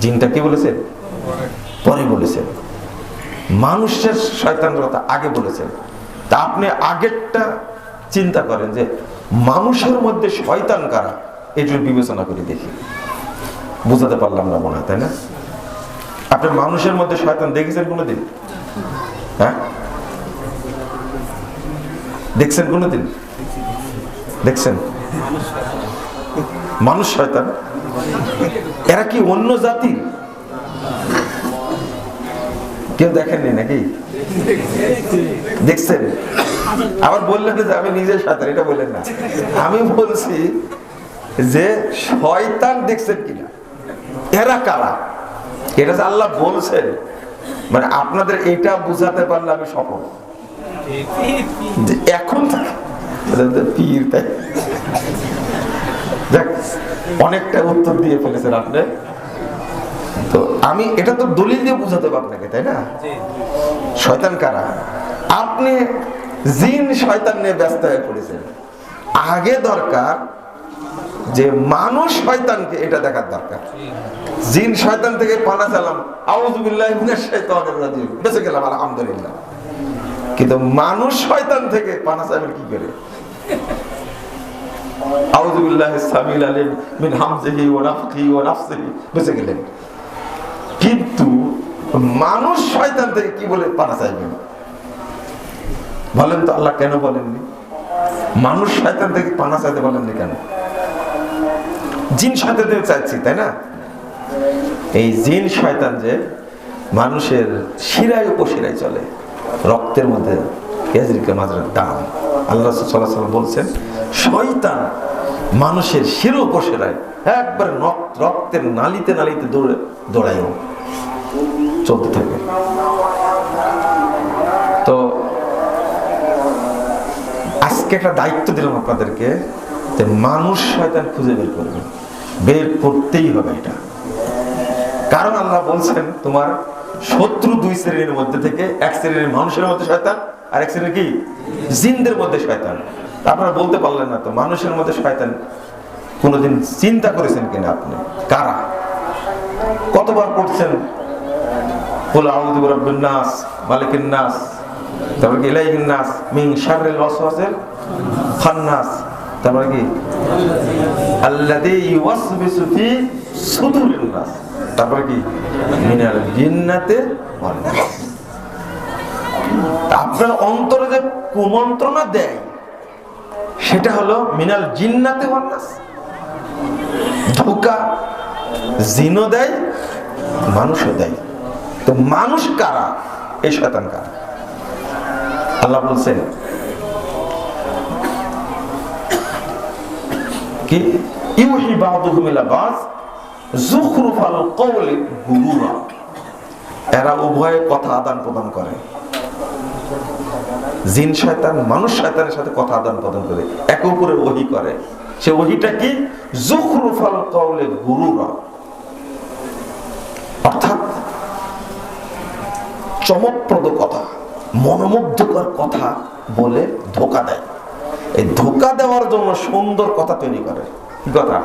জিনটা কি বলেছেন পরে বলেছেন মানুষের শয়তানের কথা আগে বলেছেন তা আপনি আগেরটা চিন্তা করেন যে, মানুষের মধ্যে শয়তান কারা? এটি বিবেচনা করে দেখি। বুঝাতে পারলাম না মনে হয়, তাই না? আপনি মানুষের মধ্যে শয়তান দেখেছেন কোনোদিন? হ্যাঁ? দেখছেন কোনোদিন? দেখছেন? মানুষ শয়তান। এরা কি অন্য জাতি? কেউ দেখেননি নাকি? দেখছেন? আবার বললেন যে আমি নিজের সাথে এটা বললেন না। আমি বলছি যে শয়তান দেখছেন কিনা? এরা কারা? এটা যে আল্লাহ বলছেন। মানে আপনাদের এটা বুঝাতে পারলে আমি সফল। এখন পীর তাই। অনেকটা উত্তর দিয়ে ফেলেছেন আপনি। তো আমি এটা তো দলিল দিয়ে বুঝাতে আপনাকে তাই না? শয়তান কারা? আপনি জিন শয়তান নিয়ে ব্যস্ত হয়ে পড়েছেন। আগে দরকার যে মানুষ শয়তানকে এটা দেখার দরকার। জিন শয়তান থেকে পানা চালাম রাজিম বেঁচে গেলাম আলহামদুলিল্লাহ। কিন্তু মানুষ শয়তান থেকে পানা চাইবেন কি করে? আউযুবিল্লাহি সামিল আলিম মিন হামজিহি ওয়া ওয়া নাফসিহি। বেঁচে গেলেন? কিন্তু মানুষ শয়তান থেকে কি বলে চাইবেন বলেন তো আল্লাহ কেন বলেননি? মানুষ শয়তান থেকে পানা চাইতে বলেননি কেন? জিন শয়তান থেকে চাইছি, তাই না? এই জিন শয়তান যে মানুষের শিরায় উপশিরায় চলে, রক্তের মধ্যে কেজরিকে মাঝের দাম আল্লাহ সাল্লাহ বলছেন, শয়তান মানুষের শির উপশিরায় একবার রক্তের নালিতে নালিতে দৌড়ে দৌড়ায়ও। চলতে থাকে। তো আজকে একটা দায়িত্ব দিলাম আপনাদেরকে যে মানুষ শয়তান খুঁজে বের করবে। বের করতেই হবে এটা। কারণ আল্লাহ বলছেন, তোমার শত্রু দুই শ্রেণির মধ্যে থেকে এক শ্রেণির মানুষের মধ্যে শয়তান আর এক শ্রেণির কি? জিনদের মধ্যে শয়তান। আপনারা বলতে পারলেন না তো, মানুষের মধ্যে শয়তান কোনোদিন চিন্তা করেছেন কিনা আপনি? কারা? কতবার পড়ছেন? নাস তারপর কি ইলাইহিন নাস খান্নাস, তারপর কি? তারপর কি? মিনাল জিন্নাতে নাস। আপনার অন্তরে যে কুমন্ত্রণা দেয়, সেটা হলো মিনাল জিন্নাতে ধোকা দেয়, মানুষও দেয়। তো মানুষ কারা? এই কারা? আল্লাহ বলছেন, কি? ইউহি বাদুহুম ইলা বাস যুখরুফাল কওলি গুরুরা। এরা উভয়ে কথা আদান প্রদান করে। জিন শয়তান, মানুষ শয়তানের সাথে কথা আদান প্রদান করে, একে উপরে ওহি করে। সে ওহিটা কি? যুখরুফাল কওলি গুরুরা অর্থাৎ চমকপ্রদ কথা, মনোমুগ্ধকর কথা বলে ধোকা দেয়। এই ধোকা দেওয়ার জন্য সুন্দর কথা তৈরি করে। কি কথা?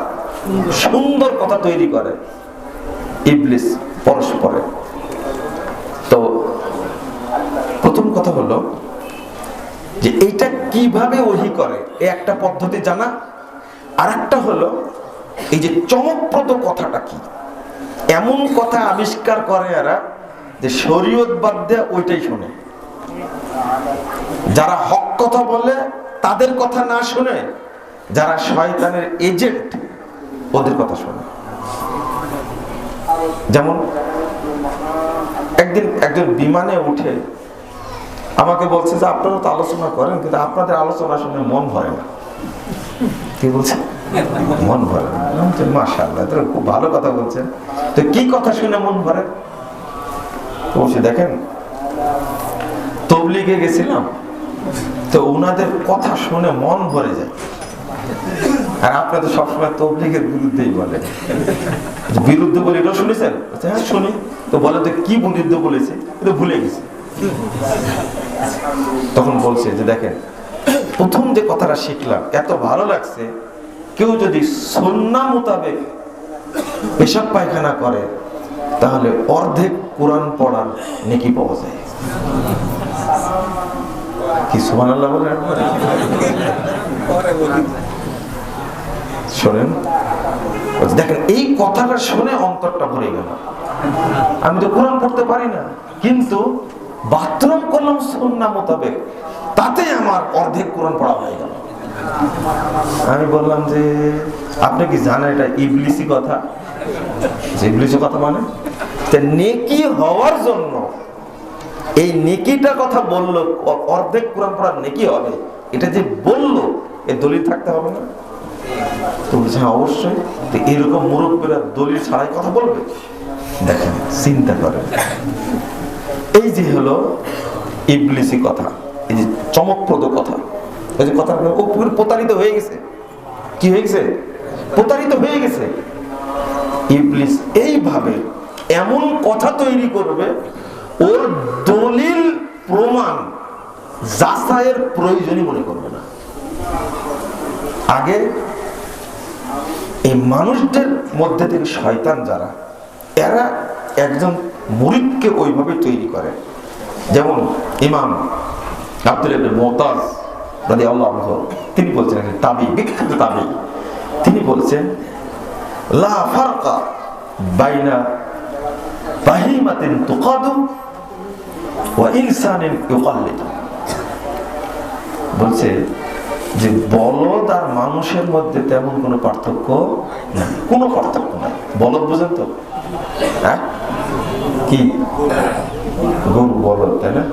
সুন্দর কথা তৈরি করে। ইবলিস পরস্পরে। তো প্রথম কথা হলো যে এইটা কীভাবে ওহি করে? এই একটা পদ্ধতি জানা? আর একটা হলো, এই যে চমকপ্রদ কথাটা কি? এমন কথা আবিষ্কার করে এরা যে শরীয়ত বাদ দিয়ে ওইটাই শোনে। যারা হক কথা বলে, তাদের কথা না শুনে, যারা শয়তানের এজেন্ট, ওদের কথা শোনে। যেমন, একদিন একজন বিমানে উঠে আমাকে বলছে যে আপনারা তো আলোচনা করেন, কিন্তু আপনাদের আলোচনা শুনে মন ভরে না। কি বলছে? মন ভরে তো খুব ভালো কথা বলছেন। তো কি কথা শুনে মন ভরে? বলছে, দেখেন, তবলিগে গেছিলাম, তো ওনাদের কথা শুনে মন ভরে যায়। আর আপনারা তো সবসময় তবলিগের বিরুদ্ধেই বলে বিরুদ্ধে বলে এটা শুনেছেন? হ্যাঁ শুনি। তো বলে, তো কি বিরুদ্ধে বলেছে? এটা ভুলে গেছে। তখন বলছে যে দেখেন, প্রথম যে কথাটা শিখলাম, এত ভালো লাগছে, কেউ যদি সন্না মোতাবেক পেশাব পায়খানা করে, তাহলে অর্ধেক কোরআন পড়ার নেকি পাওয়া যায়। কি সুমান আল্লাহ শোনেন দেখেন, এই কথাটা শুনে অন্তরটা ভরে গেল। আমি তো কোরআন পড়তে পারি না, কিন্তু বাথরুম করলাম সন্না মোতাবেক। তাতে আমার অর্ধেক কোরআন পড়া হয়ে গেল। আমি বললাম যে, আপনি কি জানেন এটা ইবলিসি কথা? ইবলিসি কথা মানে? নেকি হওয়ার জন্য এই নেকিটা কথা বলল অর্ধেক কোরআন পড়ার নেকি হবে। এটা যে বলল, এ দলিল থাকতে হবে না? তো বলছে হ্যাঁ অবশ্যই। তো এরকম মুরব্বীরা দলিল ছাড়াই কথা বলবে? দেখেন, চিন্তা করেন। এই যে হলো ইবলিসি কথা, এই যে চমকপ্রদ কথা, এই যে কথা ও পুরো প্রতারিত হয়ে গেছে। কি হয়ে গেছে? প্রতারিত হয়ে গেছে। ইবলিস এইভাবে এমন কথা তৈরি করবে, ওর দলিল, প্রমাণ যাচাইয়ের প্রয়োজনই মনে করবে না। আগে এই মানুষদের মধ্যে থেকে শয়তান যারা, এরা একজন মুরিদকে ওইভাবে তৈরি করে। যেমন ইমাম আব্দুল মুতাজ রাদিয়াল্লাহু আনহু, তিনি বলছেন তাবি, বিখ্যাত তাবি। তিনি বলছেন, লা ফারকা বাইনা বাহিমাতিন ওয়া ইনসানিন ইউকাল্লিদু। বলছে যে বলদ আর মানুষের মধ্যে তেমন কোনো পার্থক্য নাই। কোনো পার্থক্য নাই। বলদ বুঝেন তো? হ্যাঁ? কি? গরু বলদ তাই না?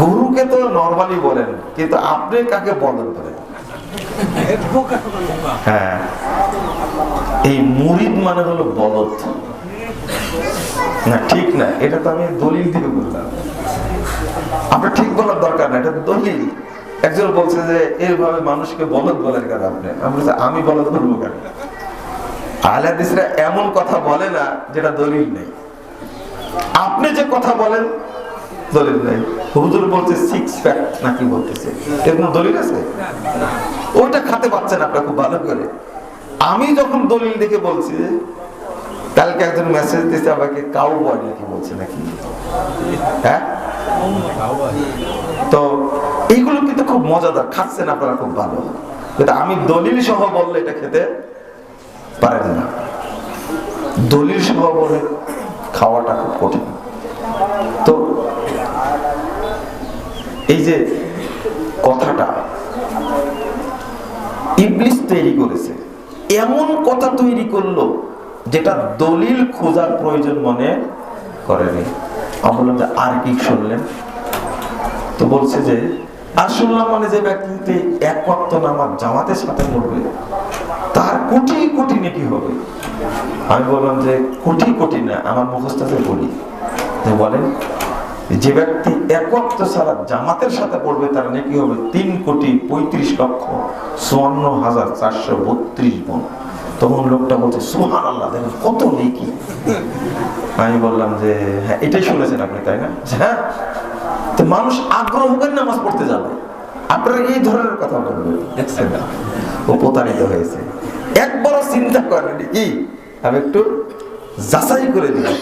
গরুকে তো নর্মালি বলেন, কিন্তু আপনি কাকে বলেন হ্যাঁ। এই মুরিদ মানে হলো বলদ। না, ঠিক না, এটা তো আমি দলিল দিয়ে বললাম। আপনার ঠিক বলার দরকার না, এটা দলিল। একজন বলছে যে এইভাবে মানুষকে বলদ বলেন কেন আপনি? আমি বলদ বলব কেন? আহলাদিসরা এমন কথা বলে না যেটা দলিল নেই। আপনি যে কথা বলেন, দলিল নেই। হুজুর বলছে সিক্স প্যাক নাকি বলতেছে। এর কোনো দলিল আছে? ওইটা খাতে পাচ্ছেন আপনার, খুব ভালো করে। আমি যখন দলিল দেখে বলছি, কালকে একজন মেসেজ দিয়েছে আমাকে কাউ বয় নাকি বলছে নাকি? হ্যাঁ? তো এইগুলো কিন্তু খুব মজাদার, খাচ্ছেন আপনারা খুব ভালো। আমি দলিল সহ বললে এটা খেতে পারেন না। দলিল সহ বলে খাওয়াটা খুব কঠিন। তো এই যে কথাটা, ইবলিস তৈরি করেছে। এমন কথা তৈরি করল যেটা দলিল খোঁজার প্রয়োজন মনে করেনি। আমি বললাম যে আর কি শুনলেন? তো বলছে যে, আর শুনলাম মানে যে ব্যক্তিতে এক ওয়াক্ত নামাজ জামাতের সাথে তার কোটি কোটি নাকি হবে। আমি বললাম যে কোটি কোটি না আমার মুখস্থাতে বলি। বলেন যে ব্যক্তি এক ওয়াক্ত সারা জামাতের সাথে পড়বে তার নাকি হবে তিন কোটি পঁয়ত্রিশ লক্ষ চুয়ান্ন হাজার চারশো বত্রিশ বোন তখন লোকটা বলছে সুহান আল্লাহ দেখেন কত নেকি। আমি বললাম যে হ্যাঁ এটাই শুনেছেন আপনি তাই না? হ্যাঁ তো মানুষ আগ্রহ করে নামাজ পড়তে যাবে। আপনারা এই ধরনের কথা বলবেন। দেখছেন না ও প্রতারিত হয়েছে। একবারও চিন্তা করেন কি আমি একটু যাচাই করে দিই।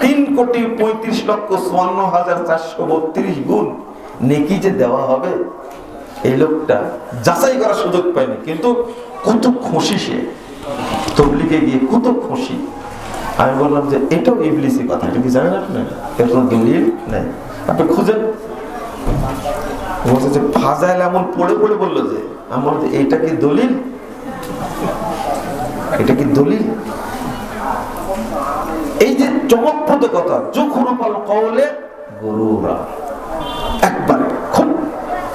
তিন কোটি পঁয়ত্রিশ লক্ষ চুয়ান্ন হাজার চারশো বত্রিশ গুণ নেকি যে দেওয়া হবে, এই লোকটা যাচাই করার সুযোগ পায়নি। কিন্তু কত খুশি সে। তবলিকে গিয়ে কত খুশি। আমি বললাম যে, এটাও ইবলিসি কথা, এটা কি জানেন আপনি? এর কোনো দলিল নেই। আপনি খুঁজেন। বলছে যে, ফাজাইল এমন পড়ে পড়ে বলল যে আমি বললাম যে এটা কি দলিল? এটা কি দলিল? এই যে চমকপ্রদ কথা যখন কৌলে গরুরা। একবার খুব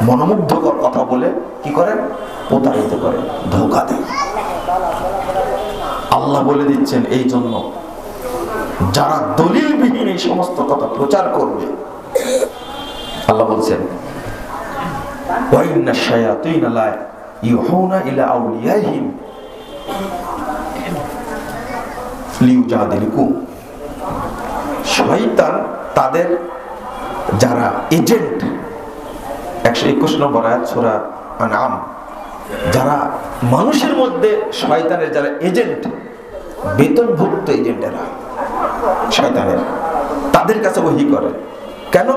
মনোমুগ্ধকর কথা বলে কি করেন? প্রতারিত করে, ধোকা দেয়। আল্লাহ বলে দিচ্ছেন, এই জন্য যারা দলিলবিহীন এই সমস্ত কথা প্রচার করবে, আল্লাহ বলছেন ওয়াইন্না শায়াতিন লা ইউহুনা ইলা আউলিয়াহিম শয়তান তাদের যারা এজেন্ট, একশো একুশ নম্বর আয়াত সূরা আনআম, যারা মানুষের মধ্যে শয়তানের যারা এজেন্ট, বেতনভুক্ত এজেন্টেরা, শয়তানের, তাদের কাছে ওহি করে। কেন?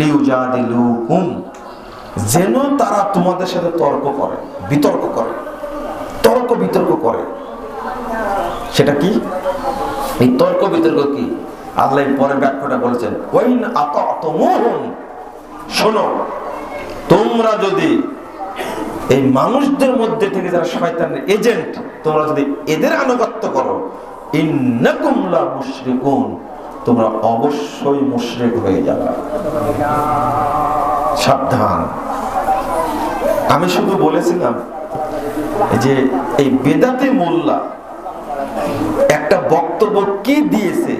লিউজাদিলুকুম, যেন তারা তোমাদের সাথে তর্ক করে, বিতর্ক করে, তর্ক বিতর্ক করে। সেটা কি? এই তর্ক বিতর্ক কি? আল্লাহ পরে ব্যাখ্যাটা বলেছেন, ওয়াইন আতাতুমুহুম শোনো, তোমরা যদি এই মানুষদের মধ্যে থেকে যারা শয়তানের এজেন্ট, তোমরা যদি এদের আনুগত্য করো, ইন্নাকুম লা মুশরিকুন, তোমরা অবশ্যই মুশরিক হয়ে যাবে। সাবধান। আমি শুধু বলেছিলাম যে এই বেদাতে মোল্লা একটা বক্তব্য কি দিয়েছে?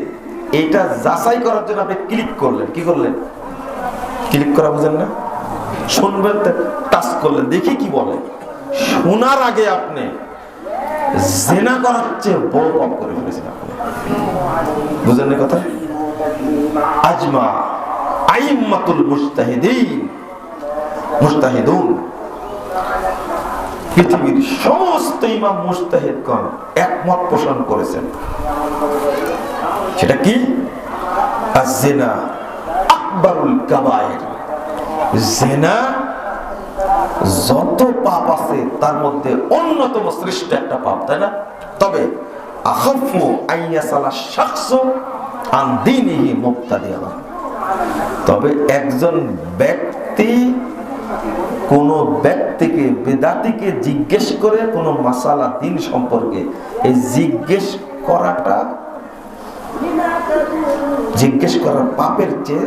এটা যাচাই করার জন্য আপনি ক্লিক করলেন। কি করলেন? ক্লিক করা বুঝেন না? শুনবেন টাচ করলেন। দেখি কি বলে। শোনার আগে আপনি জেনা করার চেয়ে বড় পাপ করে ফেলেছেন আপনি। বুঝলেন না কথা? আজমা, আইম্মাতুল মুস্তাহিদিন মুস্তাহিদুন পৃথিবীর সমস্ত ইমাম মুস্তাহিদগণ একমত পোষণ করেছেন। সেটা কি? জেনা আকবরুল কাবায়ের। জেনা যত পাপ আছে, তার মধ্যে অন্যতম শ্রেষ্ঠ একটা পাপ, তাই না? তবে আখফু আইয়াসালা শাখস আন দীনিহি মুক্তাদিয়া তবে একজন ব্যক্তি কোন ব্যক্তিকে বেদাতিকে জিজ্ঞেস করে কোনো মাসালা, দিন সম্পর্কে। এই জিজ্ঞেস করাটা, জিজ্ঞেস করার পাপের চেয়ে